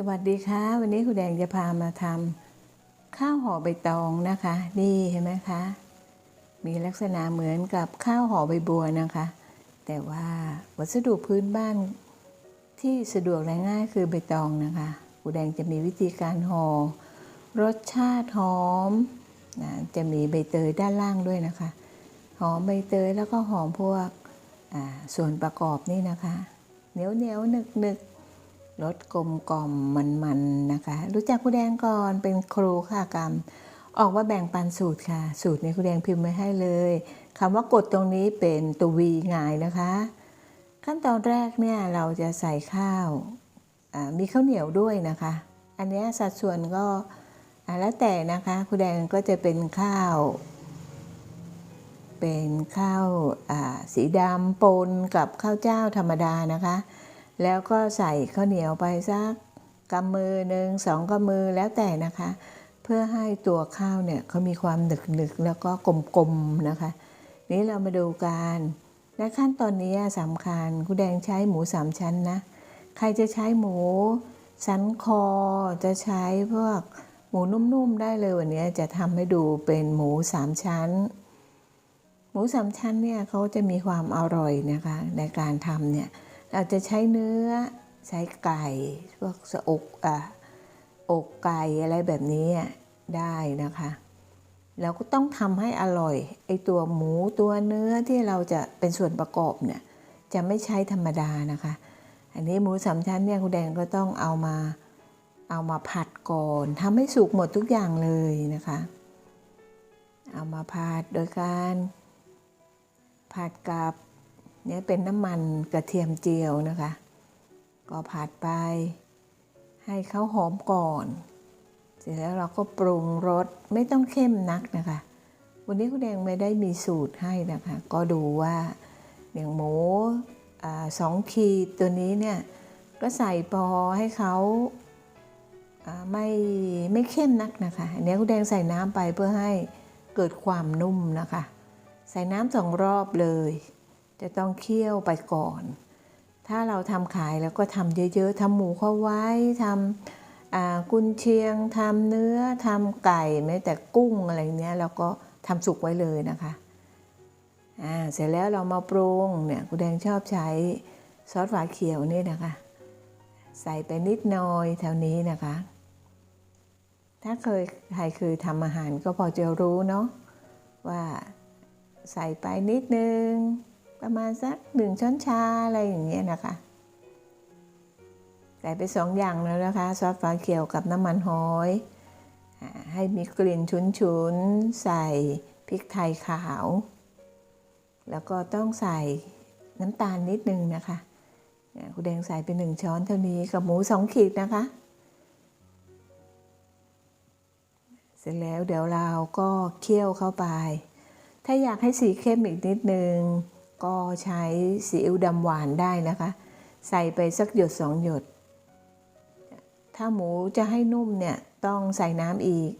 สวัสดีค่ะ วันนี้คุณแดงจะพามาทำข้าวห่อใบตองนะคะ นี่เห็นไหมคะ มีลักษณะเหมือนกับข้าวห่อใบบัวนะคะ แต่ว่าวัสดุพื้นบ้านที่สะดวกและง่ายคือใบตองนะคะคุณแดงจะมีวิธีการห่อรสชาติหอมนะจะมีใบเตยด้านล่างด้วยนะคะ หอมใบเตยแล้วก็หอมพวกส่วนประกอบนี่นะคะเหนียวเหนียวหนึกหนึก รสกลมกล่อมมันมันๆนะคะ รู้จักคุณแดงก่อนเป็นครูค่ากรรม ออกว่าแบ่งปันสูตรค่ะ สูตรนี้คุณแดงพิมพ์ไว้ให้เลยคำว่ากดตรงนี้เป็นตัววีงายนะคะ ขั้นตอนแรกเนี่ยเราจะใส่ข้าวมีข้าวเหนียวด้วยนะคะ อันนี้สัดส่วนก็แล้วแต่นะคะคุณแดงก็จะเป็นข้าว เป็นข้าวสีดำปนกับข้าวเจ้าธรรมดานะคะ แล้วก็ใส่ข้าวเหนียวไปสักกำมือหนึ่งสองกำมือแล้วแต่นะคะ เพื่อให้ตัวข้าวเนี่ยเขามีความหนึกหนึกๆแล้วก็กลมๆนะคะ นี้เรามาดูกันและขั้นตอนนี้สำคัญคุณแดงใช้หมูสามชั้นนะ ใครจะใช้หมูสันคอจะใช้พวกหมูนุ่มๆได้เลยวันนี้จะทำให้ดูเป็นหมูสามชั้น หมูสามชั้นเนี่ยเขาจะมีความอร่อยนะคะในการทำเนี่ย เราจะใช้เนื้อใช้ไก่พวกสะอกอะอกไก่อะไรแบบนี้ได้นะคะเราก็ต้องทำให้อร่อยไอตัวหมูตัวเนื้อที่เราจะเป็นส่วนประกอบเนี่ยจะไม่ใช้ธรรมดานะคะ อันนี้หมูสามชั้นเนี่ยคุณแดงก็ต้องเอามาเอามาผัดก่อนทำให้สุกหมดทุกอย่างเลยนะคะ เอามาผัดโดยการผัดกับ เนี่ยเป็นน้ำมันกระเทียมเจียวนะคะ ก็ผัดไป ให้เขาหอมก่อน เสร็จแล้วเราก็ปรุงรสไม่ต้องเข้มนักนะคะ วันนี้คุณแดงไม่ได้มีสูตรให้นะคะ ก็ดูว่าอย่างหมูอสองขีดตัวนี้เนี่ยก็ใส่พอให้เขาอ่าไม่ไม่เข้มนักนะคะอันนี้คุณแดงใส่น้ำไปเพื่อให้เกิดความนุ่มนะคะ ใส่น้ำสองรอบเลย จะต้องเคี่ยวไปก่อน ถ้าเราทำขายแล้วก็ทำเยอะๆทำหมูเข้าไว้ทำกุนเชียงทำเนื้อทำไก่แม้แต่กุ้งอะไรเนี้ยเราก็ทำสุกไว้เลยนะคะอ่าเสร็จแล้วเรามาปรุงเนี่ยคุณแดงชอบใช้ซอสฝาเขียวนี่นะคะ ใส่ไปนิดหน่อยแถวนี้นะคะ ถ้าเคยใครเคือทำอาหารก็พอจะรู้เนาะว่าใส่ไปนิดนึง ประมาณสักหนึ่งช้อนชาอะไรอย่างเงี้ยนะคะ ใส่ไปสองอย่างแล้วนะคะ ซอสฟ้าเขียวกับน้ำมันหอย ให้มีกลิ่นฉุนๆ ใส่พริกไทยขาว แล้วก็ต้องใส่น้ำตาลนิดนึงนะคะเนี่ยคุณแดงใส่ไปหนึ่งช้อนเท่านี้กับหมูสองขีดนะคะ เสร็จแล้วเดี๋ยวเราก็เคี่ยวเข้าไป ถ้าอยากให้สีเข้มอีกนิดนึง ก็ใช้ซีอิ๊วดำหวานได้นะคะ ใส่ไปสักหยดสองหยด ถ้าหมูจะให้นุ่มเนี่ยต้องใส่น้ำอีก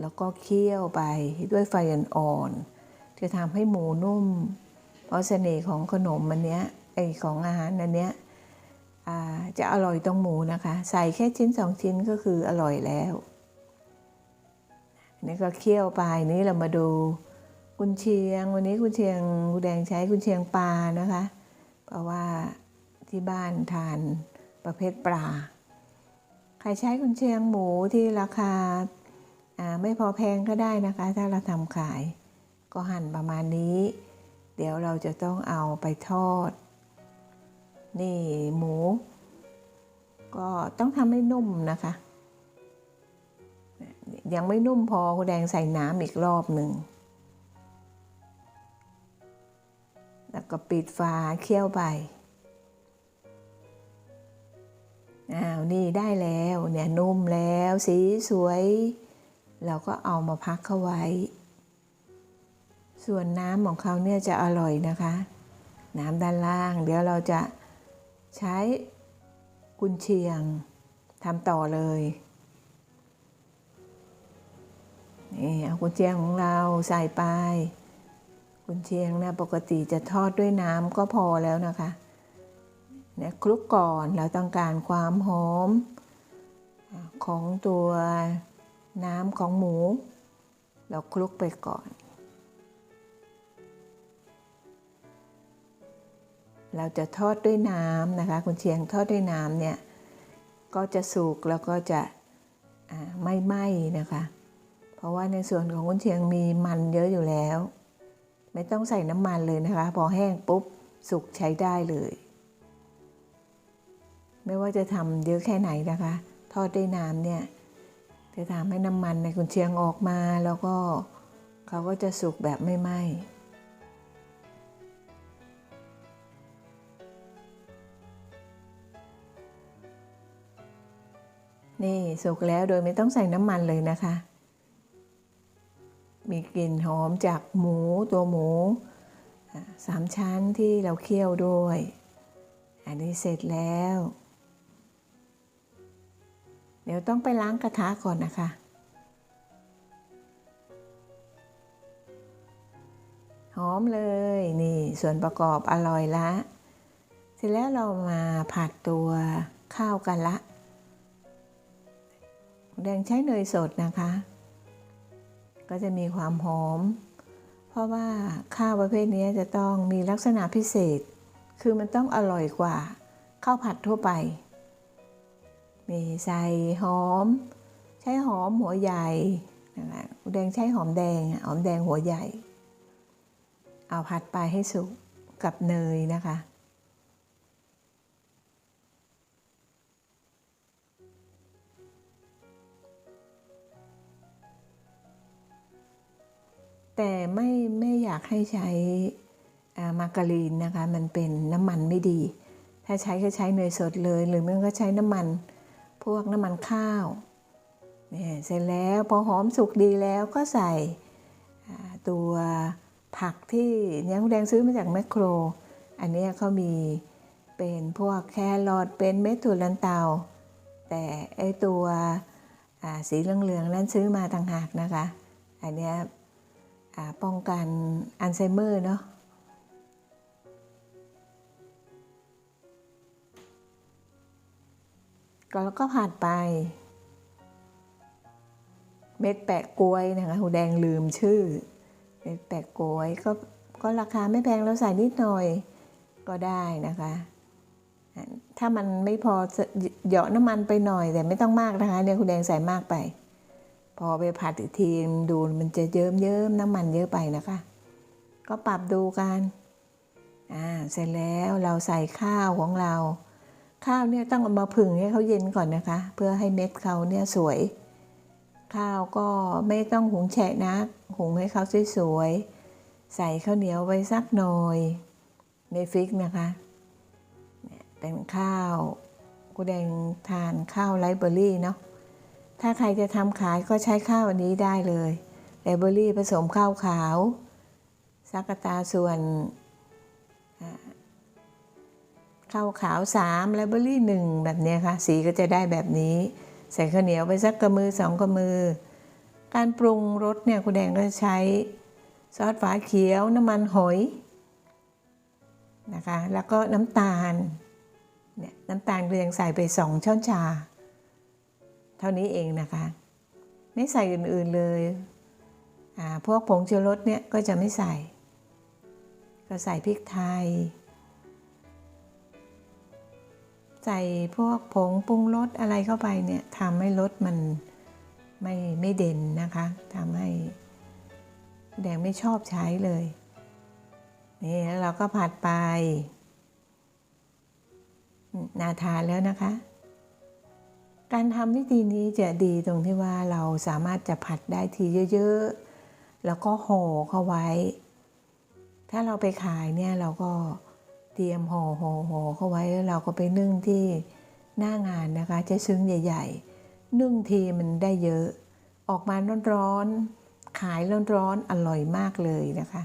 แล้วก็เคี่ยวไปด้วยไฟอ่อนๆจะทำให้หมูนุ่ม เพราะเสน่ห์ของขนมมันเนี้ยไอของอาหารอันเนี้ยจะอร่อยตรงหมูนะคะ ใส่แค่ชิ้นสองชิ้นก็คืออร่อยแล้วนี่ก็เคี่ยวไปนี่เรามาดู กุนเชียง วันนี้กุนเชียงกุนแดงใช้กุนเชียงปลานะคะ เพราะว่าที่บ้านทานประเภทปลา ใครใช้กุนเชียงหมูที่ราคาไม่พอแพงก็ได้นะคะ ถ้าเราทำขาย ก็หั่นประมาณนี้ เดี๋ยวเราจะต้องเอาไปทอด นี่หมู ก็ต้องทำให้นุ่มนะคะ ยังไม่นุ่มพอคุณแดงใส่น้ำอีกรอบหนึ่ง แล้วก็ปิดฝาเคี่ยวไป อ้าว นี่ได้แล้วเนี่ยนุ่มแล้วสีสวย เราก็เอามาพักเข้าไว้ ส่วนน้ำของเขาเนี่ยจะอร่อยนะคะ น้ำด้านล่าง เดี๋ยวเราจะใช้กุนเชียงทำต่อเลยนี่เอากุนเชียงของเราใส่ไป กุนเชียงนะปกติจะทอดด้วยน้ำก็พอแล้วนะคะเนี่ยคลุกก่อนเราต้องการความหอม ของตัวน้ำของหมู เราคลุกไปก่อน เราจะทอดด้วยน้ำนะคะ คุณเชียงทอดด้วยน้ำเนี่ยก็จะสุกแล้วก็จะไม่ไหม้นะคะ เพราะว่าในส่วนของคุณเชียงมีมันเยอะอยู่แล้ว ไม่ต้องใส่น้ำมันเลยนะคะ พอแห้งปุ๊บสุกใช้ได้เลย ไม่ว่าจะทำเยอะแค่ไหนนะคะ ทอดด้วยน้ำเนี่ยจะทำให้น้ำมันในกุนเชียงออกมาแล้วก็เขาก็จะสุกแบบไม่ไหม้นี่สุกแล้วโดยไม่ต้องใส่น้ำมันเลยนะคะ มีกลิ่นหอมจากหมูตัวหมูสามชั้นที่เราเคี่ยวด้วย อันนี้เสร็จแล้ว เดี๋ยวต้องไปล้างกระทะก่อนนะคะ หอมเลยนี่ส่วนประกอบอร่อยละ เสร็จแล้วเรามาผัดตัวข้าวกันละแดงใช้เนยสดนะคะ ก็จะมีความหอม เพราะว่าข้าวประเภทนี้จะต้องมีลักษณะพิเศษ คือมันต้องอร่อยกว่าข้าวผัดทั่วไป มีใส่หอม ใช้หอมหัวใหญ่นะคะแดงใช้หอมแดงหอมแดงหัวใหญ่ เอาผัดไปให้สุกกับเนยนะคะ แต่ไม่ไม่อยากให้ใช้มาการีนนะคะ มันเป็นน้ำมันไม่ดี ถ้าใช้ก็ใช้เนยสดเลย หรือไม่ก็ใช้น้ำมันพวกน้ำมันข้าวเนี่ยเสร็จแล้วพอหอมสุกดีแล้วก็ใส่ตัวผักที่เนี่ยคุณแดงซื้อมาจากแมคโคร อันนี้เขามีเป็นพวกแครอทเป็นเม็ดถั่วลันเตา แต่ไอตัวสีเหลืองๆนั้นซื้อมาต่างหากนะคะ อันนี้ ป้องกันอัลไซเมอร์เนาะก็แล้วก็ผ่านไป เม็ดแปะกล้วยนะคะหูแดงลืมชื่อ เม็ดแปะกล้วยก็ก็ราคาไม่แพงเราใส่นิดหน่อยก็ได้นะคะ ถ้ามันไม่พอเหยาะน้ำมันไปหน่อยแต่ไม่ต้องมากนะคะเนี่ยคุณแดงใส่มากไป พอไปผัดอีกทีดูมันจะเยิ้มเยิ้มน้ำมันเยอะไปนะคะ ก็ปรับดูกันอ่าเสร็จแล้วเราใส่ข้าวของเรา ข้าวเนี่ยต้องเอามาผึ่งให้เขาเย็นก่อนนะคะ เพื่อให้เม็ดเขาเนี่ยสวย ข้าวก็ไม่ต้องหุงแฉะนัก หุงให้เขาสวยๆใส่ข้าวเหนียวไว้สักหน่อยในฟิกนะคะเนี่ยเป็นข้าวกูแดงทานข้าวไรเบอรี่เนาะ ถ้าใครจะทำขายก็ใช้ข้าวอันนี้ได้เลยไรเบอรี่ผสมข้าวขาวสักตาส่วนข้าวขาวสามไลเบอรี่หนึ่งแบบนี้ค่ะ สีก็จะได้แบบนี้ ใส่ข้าวเหนียวไปสักกระมือสองกระมือ การปรุงรสเนี่ยคุณแดงก็จะใช้ซอสฝาเขียวน้ำมันหอยนะคะแล้วก็น้ำตาลเนี่ยน้ำตาลเรียงใส่ไปสองช้อนชา เท่านี้เองนะคะ ไม่ใส่อื่นๆเลยพวกผงชูรสเนี่ยก็จะไม่ใส่ ก็ใส่พริกไทย ใส่พวกผงปรุงรสอะไรเข้าไปเนี่ยทำให้รสมันไม่ไม่เด่นนะคะทำให้แดงไม่ชอบใช้เลยนี่แล้วเราก็ผัดไป นาทานแล้วนะคะ การทำวิธีนี้จะดีตรงที่ว่าเราสามารถจะผัดได้ทีเยอะๆ แล้วก็ห่อเข้าไว้ ถ้าเราไปขายเนี่ยเราก็เตรียมห่อห่อห่อเข้าไว้แล้วเราก็ไปนึ่งที่หน้างานนะคะจะซึ้งใหญ่ ๆ นึ่งทีมันได้เยอะ ออกมาร้อนๆขายร้อนๆอร่อยมากเลยนะคะ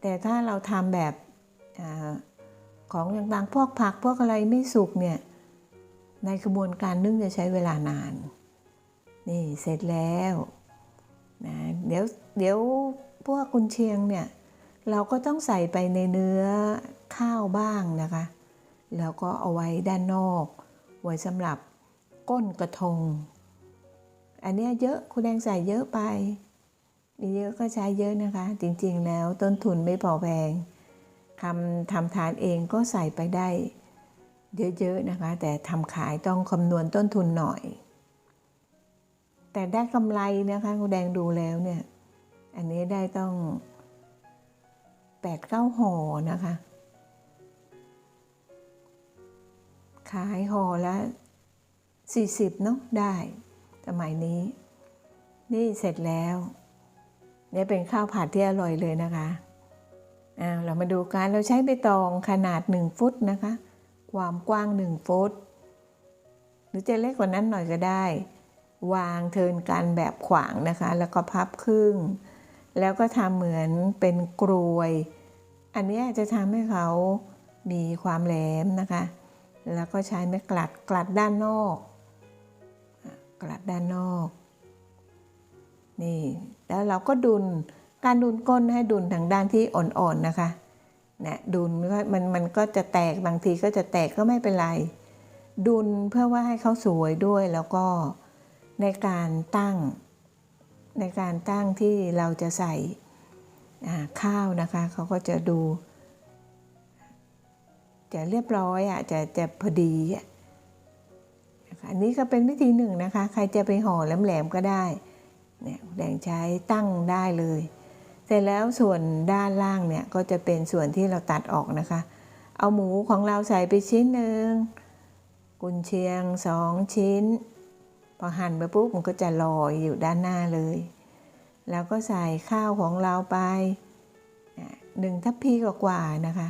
แต่ถ้าเราทำแบบอของต่างๆพวกผักพวกอะไรไม่สุกเนี่ย ในกระบวนการนึ่งจะใช้เวลานาน นี่เสร็จแล้วนะเดี๋ยวเดี๋ยวพวกกุนเชียงเนี่ยเราก็ต้องใส่ไปในเนื้อข้าวบ้างนะคะ แล้วก็เอาไว้ด้านนอก ไว้สำหรับก้นกระทง อันเนี้ยเยอะคุณแดงใส่เยอะไปมีเยอะก็ใช้เยอะนะคะ จริงๆแล้วต้นทุนไม่พอแพงทำทำทานเองก็ใส่ไปได้ เยอะๆนะคะ แต่ทำขายต้องคำนวณต้นทุนหน่อย แต่ได้กำไรนะคะคุณแดงดูแล้วเนี่ย อันนี้ได้ต้องแปดเก้าห่อนะคะ ขายห่อละ40เนาะได้สมัยนี้ นี่เสร็จแล้วเนี่ยเป็นข้าวผัดที่อร่อยเลยนะคะอ่าเรามาดูกันเราใช้ใบตองขนาด1ฟุตนะคะ ความกว้าง1ฟุต หรือจะเล็กกว่านั้นหน่อยก็ได้ วางเทินกันแบบขวางนะคะ แล้วก็พับครึ่ง แล้วก็ทำเหมือนเป็นกรวย อันนี้จะทำให้เขามีความแหลมนะคะ แล้วก็ใช้ไม้กลัดกลัดด้านนอก กลัดด้านนอก นี่ แล้วเราก็ดุลการดุลก้นให้ดุลทางด้านที่อ่อนๆนะคะ นี่ยดุลก็มันมันก็จะแตกบางทีก็จะแตกก็ไม่เป็นไร ดุลเพื่อว่าให้เขาสวยด้วยแล้วก็ในการตั้งในการตั้งที่เราจะใส่ข้าวนะคะเขาก็จะดู จะเรียบร้อยอะจะจะพอดีอะอันนี้ก็เป็นวิธีหนึ่งนะคะ ใครจะไปห่อแหลมๆก็ได้เนี่ยแดงใช้ตั้งได้เลย เสร็จแล้วส่วนด้านล่างเนี่ยก็จะเป็นส่วนที่เราตัดออกนะคะ เอาหมูของเราใส่ไปชิ้นหนึ่ง กุนเชียงสองชิ้น พอหั่นไปปุ๊บมันก็จะลอยอยู่ด้านหน้าเลย แล้วก็ใส่ข้าวของเราไปหนึ่งทัพพีกว่าๆนะคะ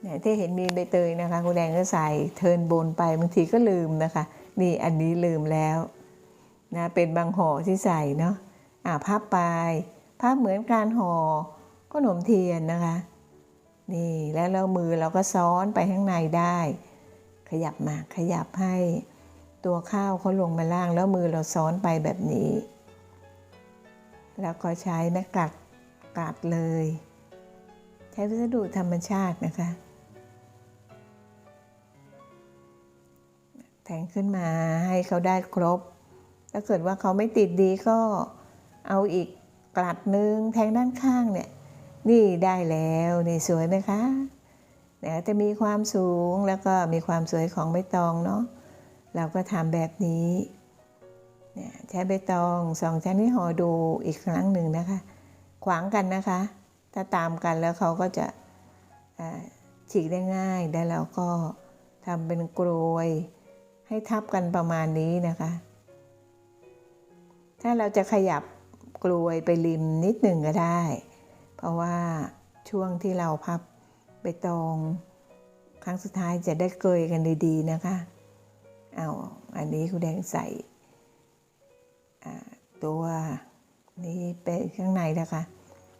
เนี่ยที่เห็นมีใบเตยนะคะคุณแดงก็ใส่เทินบนไปบางทีก็ลืมนะคะ นี่อันนี้ลืมแล้ว นะเป็นบางห่อที่ใส่เนาะอ่าพับไปพับเหมือนการห่อขนมเทียนนะคะ นี่แล้วเรามือเราก็ซ้อนไปข้างในได้ ขยับมาขยับให้ตัวข้าวเขาลงมาล่าง แล้วมือเราซ้อนไปแบบนี้ แล้วก็ใช้แม่กลัดกลัดเลย ใช้วัสดุธรรมชาตินะคะ แทงขึ้นมาให้เขาได้ครบ ถ้าเกิดว่าเขาไม่ติดดีก็เอาอีกกลัดหนึงแทงด้านข้างเนี่ย นี่ได้แล้วนี่สวยไหมคะเดี๋ยวจะมีความสูงแล้วก็มีความสวยของใบตองเนาะเราก็ทำแบบนี้เนี่ยใช้ใบตองสองชั้นนี้ห่อดูอีกครั้งหนึ่งนะคะ ขวางกันนะคะ ถ้าตามกันแล้วเขาก็จะฉีกได้ง่ายได้แล้วก็ทำเป็นกรวยให้ทับกันประมาณนี้นะคะ ถ้าเราจะขยับกลวยไปริมนิดหนึ่งก็ได้ เพราะว่าช่วงที่เราพับไปตองครั้งสุดท้ายจะได้เกยกันดีๆนะคะ เอาอันนี้คุณแดงใส่ตัวนี้เป็นข้างในนะคะ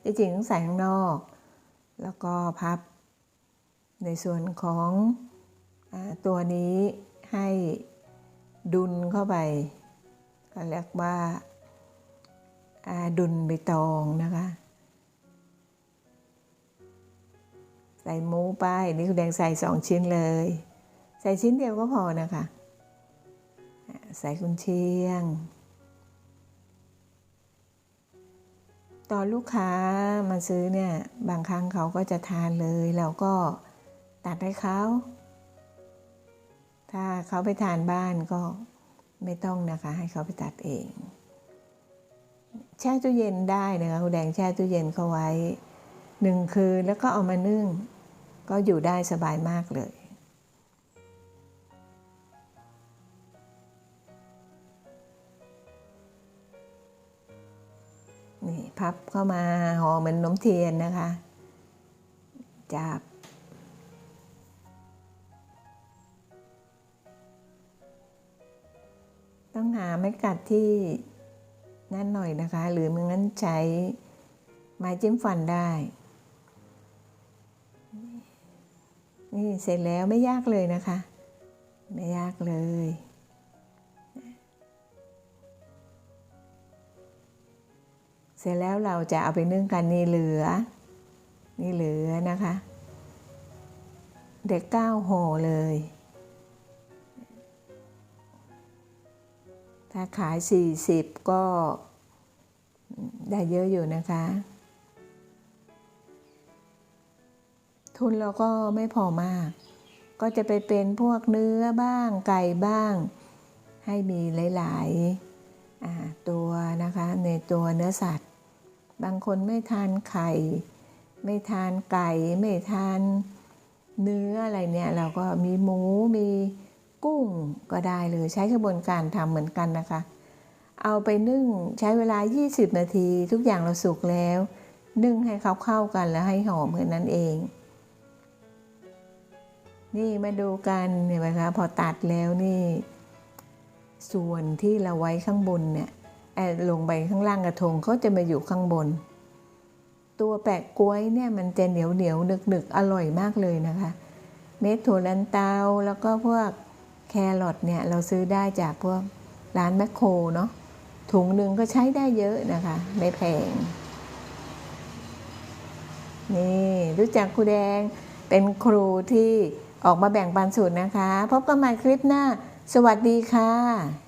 จริงๆต้องใส่ข้างนอก แล้วก็พับในส่วนของอตัวนี้ให้ดุลเข้าไปก็เรียกว่า อาดุลใบตองนะคะ ใส่หมูไปนี่คุณแดงใส่สองชิ้นเลย ใส่ชิ้นเดียวก็พอนะคะ ใส่กุนเชียง ตอนลูกค้ามาซื้อเนี่ย บางครั้งเขาก็จะทานเลยเราก็ตัดให้เขาถ้าเขาไปทานบ้านก็ไม่ต้องนะคะ ให้เขาไปตัดเอง แช่ตู้เย็นได้นะคะคุณแดงแช่ตู้เย็นเขาไว้หนึ่งคืนแล้วก็เอามานึ่ง ก็อยู่ได้สบายมากเลยนี่พับเข้ามาห่อเหมือนนมเทียนนะคะจับต้องหาไม้กัดที่ นั่นหน่อยนะคะ หรือไมันงั้นใช้ไม้จิ้มฟันได้ นี่เสร็จแล้วไม่ยากเลยนะคะ ไม่ยากเลยเสร็จแล้วเราจะเอาไปนึ่งกันนี่เหลือ นี่เหลือนะคะ เด็กก้าห่อเลย ถ้าขาย 40 ก็ได้เยอะอยู่นะคะ ทุนเราก็ไม่พอมาก ก็จะไปเป็นพวกเนื้อบ้างไก่บ้าง ให้มีหลายๆตัวนะคะในตัวเนื้อสัตว์ บางคนไม่ทานไข่ ไม่ทานไก่ ไม่ทานเนื้ออะไรเนี่ย เราก็มีหมูมี กุ้งก็ได้เลยใช้กระบวนการทำเหมือนกันนะคะ เอาไปนึ่งใช้เวลา 20 นาที ทุกอย่างเราสุกแล้ว นึ่งให้เขาเข้ากันแล้วให้หอมแค่นั้นเอง นี่มาดูกันเห็นไหมคะพอตัดแล้วนี่ ส่วนที่เราไว้ข้างบนเนี่ยเอ่อลงไปข้างล่างกระทงเขาจะมาอยู่ข้างบน ตัวแปะกล้วยเนี่ยมันจะเหนียวเหนียวหนึกหนึกอร่อยมากเลยนะคะ เม็ดถั่วลันเตาแล้วก็พวก ครอทเนี่ยเราซื้อได้จากพวกร้านแมคโครเนาะถุงหนึ่งก็ใช้ได้เยอะนะคะ ไม่แพง นี่รู้จักครูแดงเป็นครูที่ออกมาแบ่งปันสูตรนะคะ พบกันใหม่คลิปหน้า สวัสดีค่ะ